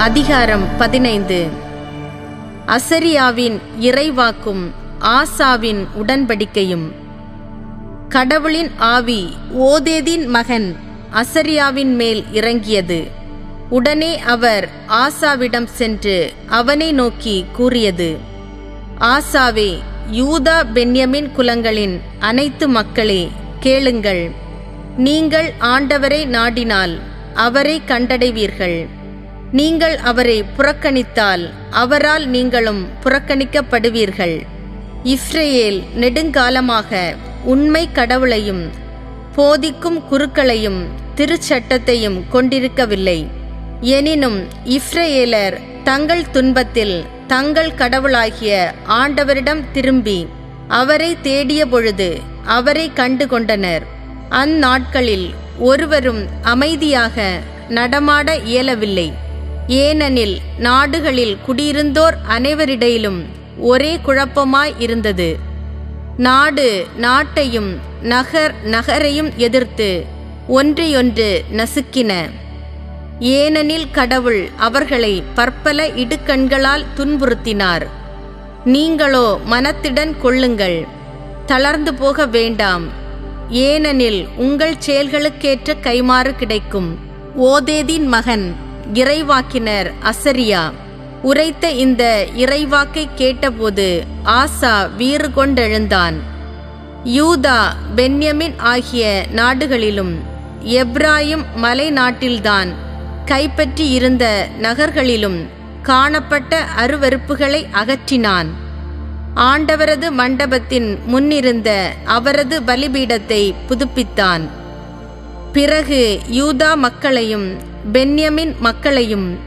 அதிகாரம் பதினைந்து. அசரியாவின் இறைவாக்கும் ஆசாவின் உடன்படிக்கையும். கடவுளின் ஆவி ஓதேதின் மகன் அசரியாவின் மேல் இறங்கியது. உடனே அவர் ஆசாவிடம் சென்று அவனை நோக்கி கூறியது ஆசாவே யூதா பென்யமின் குலங்களின் அனைத்து மக்களே கேளுங்கள். நீங்கள் ஆண்டவரை நாடினால் அவரை கண்டடைவீர்கள். நீங்கள் அவரை புறக்கணித்தால் அவரால் நீங்களும் புறக்கணிக்கப்படுவீர்கள். இஸ்ரேல் நெடுங்காலமாக உண்மை கடவுளையும் போதிக்கும் குருக்களையும் திருச்சட்டத்தையும் கொண்டிருக்கவில்லை. எனினும் இஸ்ரேலர் தங்கள் துன்பத்தில் தங்கள் கடவுளாகிய ஆண்டவரிடம் திரும்பி அவரை தேடிய பொழுது அவரை கண்டு கொண்டனர். அந்நாட்களில் ஒருவரும் அமைதியாக நடமாட இயலவில்லை. ஏனெனில் நாடுகளில் குடியிருந்தோர் அனைவரிடையிலும் ஒரே குழப்பமாய் இருந்தது. நாடு நாட்டையும் நகர் நகரையும் எதிர்த்து ஒன்றையொன்று நசுக்கின. ஏனெனில் கடவுள் அவர்களை பற்பல இடுக்கண்களால் துன்புறுத்தினார். நீங்களோ மனத்திடன் கொள்ளுங்கள். தளர்ந்து போக வேண்டாம். ஏனெனில் உங்கள் செயல்களுக்கேற்ற கைமாறு கிடைக்கும். ஓதேதின் மகன் இறைவாக்கினர் அசரியா உரைத்த இந்த இறைவாக்கை கேட்டபோது ஆசா வீறு கொண்டெழுந்தான் யூதா பென்யமின் ஆகிய நாடுகளிலும் எப்ராயும் மலை நாட்டில்தான் கைப்பற்றி இருந்த நகர்களிலும் காணப்பட்ட அருவருப்புகளை அகற்றினான். ஆண்டவரது மண்டபத்தின் முன்னிருந்த அவரது பலிபீடத்தை புதுப்பித்தான். பிறகு யூதா மக்களையும் பென்யமின் மக்களையும்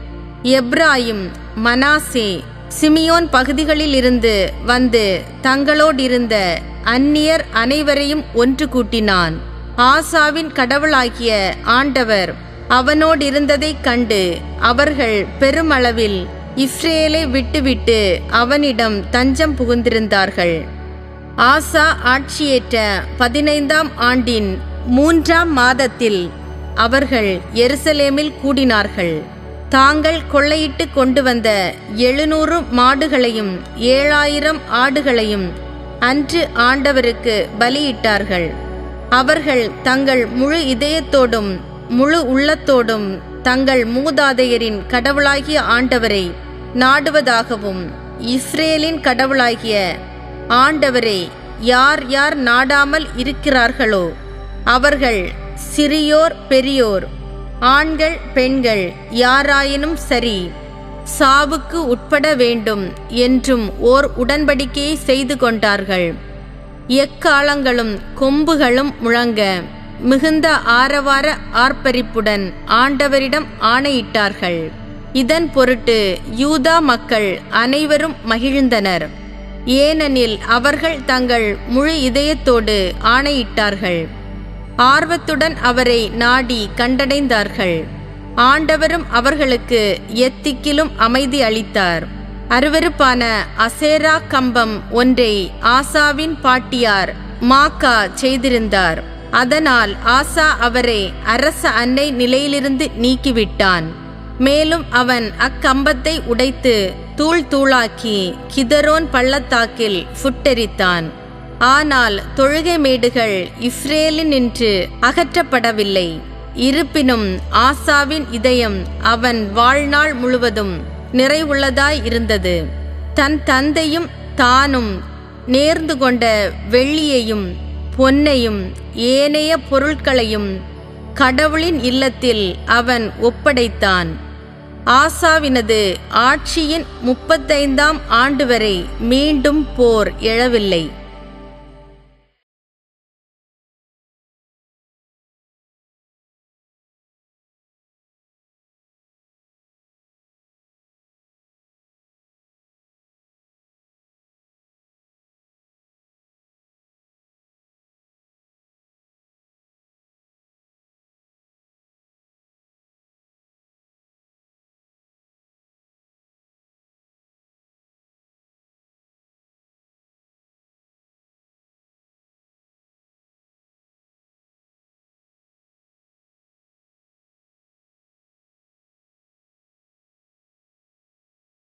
எப்ராயும் மனாசே சிமியோன் பகுதிகளிலிருந்து வந்து தங்களோடிருந்த அந்நியர் அனைவரையும் ஒன்று கூட்டினான். ஆசாவின் கடவுளாகிய ஆண்டவர் அவனோடிருந்ததைக் கண்டு அவர்கள் பெருமளவில் இஸ்ரேலை விட்டுவிட்டு அவனிடம் தஞ்சம் புகுந்திருந்தார்கள். ஆசா ஆட்சியேற்ற பதினைந்தாம் ஆண்டின் மூன்றாம் மாதத்தில் அவர்கள் எருசலேமில் கூடினார்கள். தாங்கள் கொள்ளையிட்டு கொண்டு வந்த எழுநூறு மாடுகளையும் ஏழாயிரம் ஆடுகளையும் அன்று ஆண்டவருக்கு பலியிட்டார்கள். அவர்கள் தங்கள் முழு இதயத்தோடும் முழு உள்ளத்தோடும் தங்கள் மூதாதையரின் கடவுளாகிய ஆண்டவரை நாடுவதாகவும் இஸ்ரேலின் கடவுளாகிய ஆண்டவரை யார் யார் நாடாமல் இருக்கிறார்களோ அவர்கள் சிறியோர் பெரியோர் ஆண்கள் பெண்கள் யாராயினும் சரி சாவுக்கு உட்பட வேண்டும் என்றும் ஓர் உடன்படிக்கையை செய்து கொண்டார்கள். எக்காலங்களும் கொம்புகளும் முழங்க மிகுந்த ஆரவார ஆர்ப்பரிப்புடன் ஆண்டவரிடம் ஆணையிட்டார்கள். இதன் பொருட்டு யூதா மக்கள் அனைவரும் மகிழ்ந்தனர். ஏனெனில் அவர்கள் தங்கள் முழு இதயத்தோடு ஆணையிட்டார்கள். ஆர்வத்துடன் அவரை நாடி கண்டடைந்தார்கள். ஆண்டவரும் அவர்களுக்கு எத்திக்கிலும் அமைதி அளித்தார். அருவருப்பான அசேரா கம்பம் ஒன்றை ஆசாவின் பாட்டியார் மாக்கா செய்திருந்தார். அதனால் ஆசா அவரை அரச அன்னை நிலையிலிருந்து நீக்கிவிட்டான். மேலும் அவன் அக்கம்பத்தை உடைத்து தூள் தூளாக்கி கிதரோன் பள்ளத்தாக்கில் ஃபுட்டெரித்தான். ஆனால் தொழுகை மேடுகள் இஸ்ரேலின் நின்று அகற்றப்படவில்லை. இருப்பினும் ஆசாவின் இதயம் அவன் வாழ்நாள் முழுவதும் நிறைவுள்ளதாய் இருந்தது. தன் தந்தையும் தானும் நேர்ந்து கொண்ட வெள்ளியையும் பொன்னையும் ஏனைய பொருட்களையும் கடவுளின் இல்லத்தில் அவன் ஒப்படைத்தான். ஆசாவினது ஆட்சியின் முப்பத்தைந்தாம் ஆண்டு வரை மீண்டும் போர் எழவில்லை.